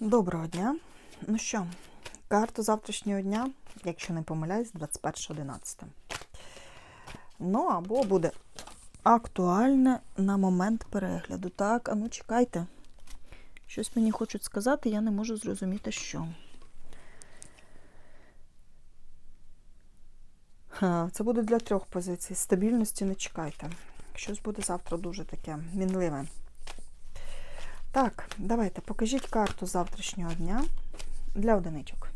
Доброго дня. Ну що, карту завтрашнього дня, якщо не помиляюсь, 21.11. Ну, або буде актуальне на момент перегляду. Так, а ну чекайте. Щось мені хочуть сказати, я не можу зрозуміти, що. Це буде для трьох позицій. Стабільності не чекайте. Щось буде завтра дуже таке мінливе. Так, давайте покажіть карту завтрашнього дня для одиничок.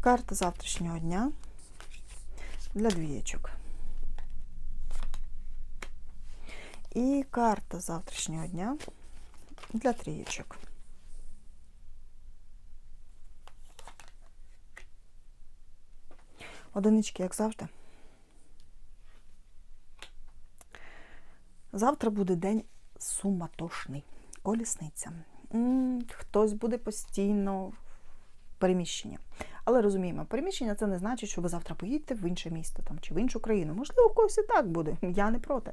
Карта завтрашнього дня для двієчок. І карта завтрашнього дня для трієчок. Одинички, як завжди. Завтра буде день суматошний. Колісниця. Хтось буде постійно в переміщенні. Але розуміємо, переміщення це не значить, що ви завтра поїдете в інше місто там, чи в іншу країну. Можливо, у когось і так буде, я не проти.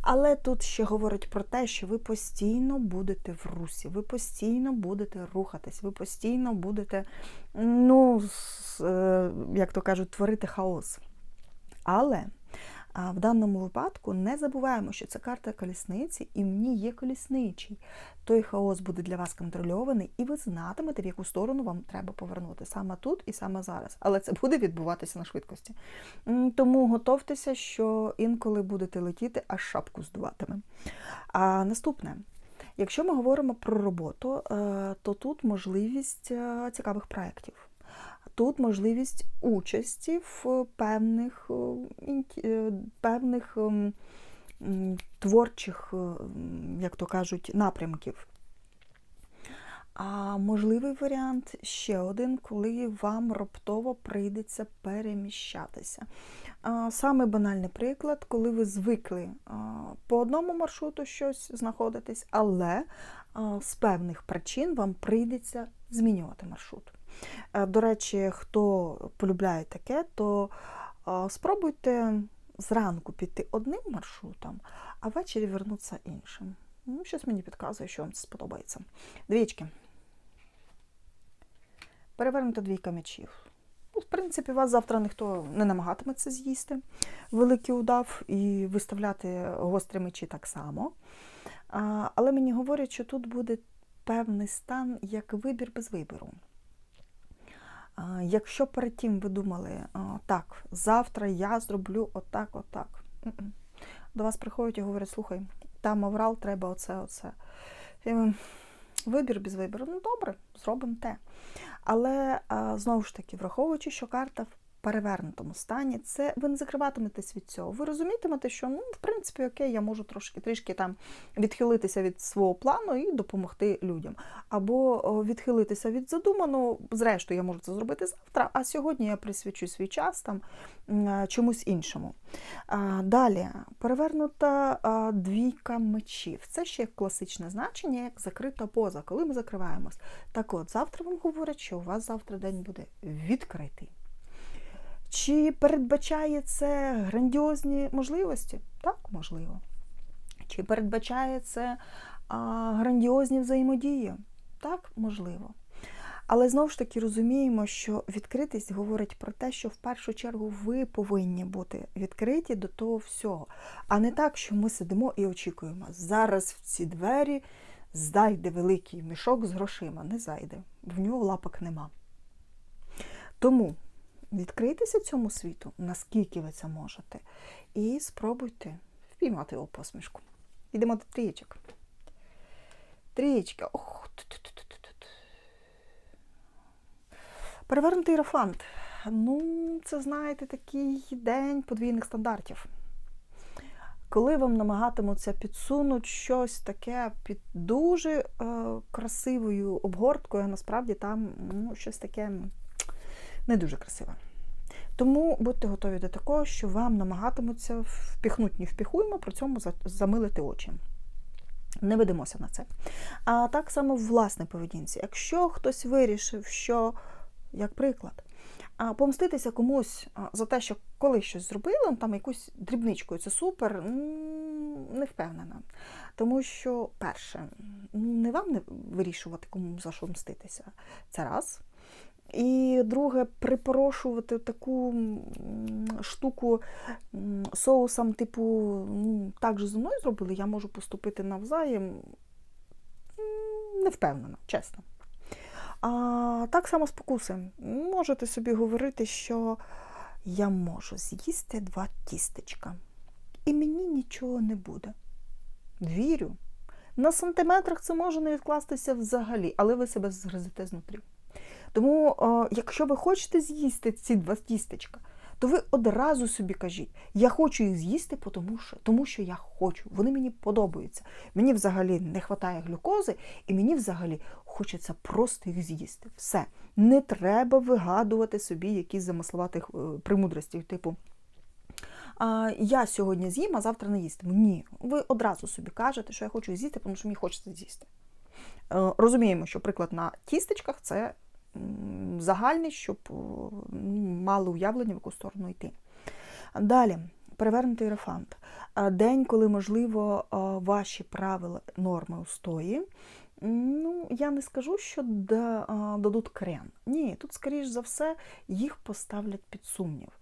Але тут ще говорить про те, що ви постійно будете в русі, ви постійно будете рухатись, ви постійно будете, ну, е, як то кажуть, творити хаос. Але а в даному випадку не забуваємо, що це карта колісниці, і в ній є колісничий. Той хаос буде для вас контрольований, і ви знатимете, в яку сторону вам треба повернути саме тут і саме зараз. Але це буде відбуватися на швидкості. Тому готовтеся, що інколи будете летіти, аж шапку здуватиме. А наступне. Якщо ми говоримо про роботу, е, то тут можливість е, цікавих проєктів. Тут можливість участі в певних, е, е, певних ем, творчих, е, як то кажуть, напрямків. А можливий варіант ще один, коли вам раптово прийдеться переміщатися. Саме банальний приклад, коли ви звикли по одному маршруту щось знаходитись, але з певних причин вам прийдеться змінювати маршрут. Е, До речі, хто полюбляє таке, то спробуйте зранку піти одним маршрутом, а ввечері вернутися іншим. Ну, щось мені підказує, що вам це сподобається. Двічки. Перевернута двійка мечів. Ну, в принципі, вас завтра ніхто не намагатиметься з'їсти великий удав і виставляти гострі мечі так само. Але мені говорять, що тут буде певний стан як вибір без вибору. Якщо перед тим ви думали, так, завтра я зроблю отак, отак. До вас приходять і говорять, слухай, там аврал, треба оце, оце. Вибір без вибору. Ну добре, зробимо те. Але знову ж таки, враховуючи, що карта перевернутому стані, це ви не закриватиметесь від цього. Ви розумітимете, що ну, в принципі, окей, я можу трошки трішки там відхилитися від свого плану і допомогти людям. Або відхилитися від задуманого, зрештою, я можу це зробити завтра, а сьогодні я присвячу свій час там чомусь іншому. Далі перевернута двійка мечів. Це ще класичне значення, як закрита поза, коли ми закриваємось. Так от, завтра вам говорять, що у вас завтра день буде відкритий. Чи передбачає це грандіозні можливості? Так, можливо. Чи передбачає це а, грандіозні взаємодії? Так, можливо. Але знову ж таки розуміємо, що відкритість говорить про те, що в першу чергу ви повинні бути відкриті до того всього. А не так, що ми сидимо і очікуємо. Зараз в ці двері зайде великий мішок з грошима. Не зайде, в нього лапок нема. Тому відкрийтеся цьому світу, наскільки ви це можете, і спробуйте впіймати його посмішку. Йдемо до трієчок. Трієчка. Ох. Перевернутий рафант. Ну, це, знаєте, такий день подвійних стандартів. Коли вам намагатимуться підсунути щось таке під дуже е, красивою обгорткою, а насправді там ну, щось таке не дуже красиве. Тому будьте готові до такого, що вам намагатимуться впіхнути не впіхуємо, при цьому замилити очі. Не ведемося на це. А так само в власній поведінці. Якщо хтось вирішив, що, як приклад, помститися комусь за те, що коли щось зробили, там якусь дрібничкою, це супер, не впевнена. Тому що, перше, ну, не вам не вирішувати, кому за що мститися. Це раз. І друге, припорошувати таку штуку соусом, типу, ну, так же зі мною зробили, я можу поступити навзаєм. Не впевнена, чесно. А так само спокуси. Можете собі говорити, що я можу з'їсти два тістечка, і мені нічого не буде. Вірю. На сантиметрах це може не відкластися взагалі, але ви себе згризете знутрі. Тому, е, якщо ви хочете з'їсти ці два тістечка, то ви одразу собі кажіть, я хочу їх з'їсти, тому що, тому що я хочу. Вони мені подобаються. Мені взагалі не вистачає глюкози, і мені взагалі хочеться просто їх з'їсти. Все. Не треба вигадувати собі якісь замисловатих е, типу. А, я сьогодні з'їм, а завтра не їстиму. Ні, ви одразу собі кажете, що я хочу з'їсти, тому що мені хочеться з'їсти. Е, Розуміємо, що приклад на тістечках це загальний, щоб мали уявлення, в яку сторону йти. Далі, перевернутий іерофант. День, коли, можливо, ваші правила, норми, устої. Ну, я не скажу, що дадуть крен. Ні, тут, скоріш за все, їх поставлять під сумнів.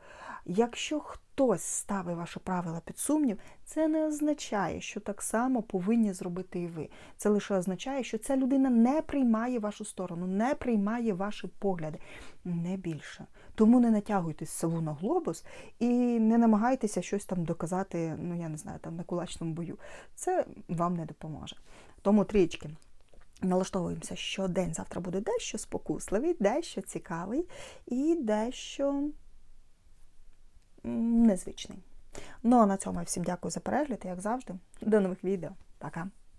Якщо хтось ставить ваші правила під сумнів, це не означає, що так само повинні зробити і ви. Це лише означає, що ця людина не приймає вашу сторону, не приймає ваші погляди, не більше. Тому не натягуйтесь сову на глобус і не намагайтеся щось там доказати, ну я не знаю, там на кулачному бою. Це вам не допоможе. Тому трічки. Налаштовуємося, що день завтра буде дещо спокусливий, дещо цікавий і дещо незвичний. Ну а на цьому я всім дякую за перегляд, як завжди. До нових відео. Пока!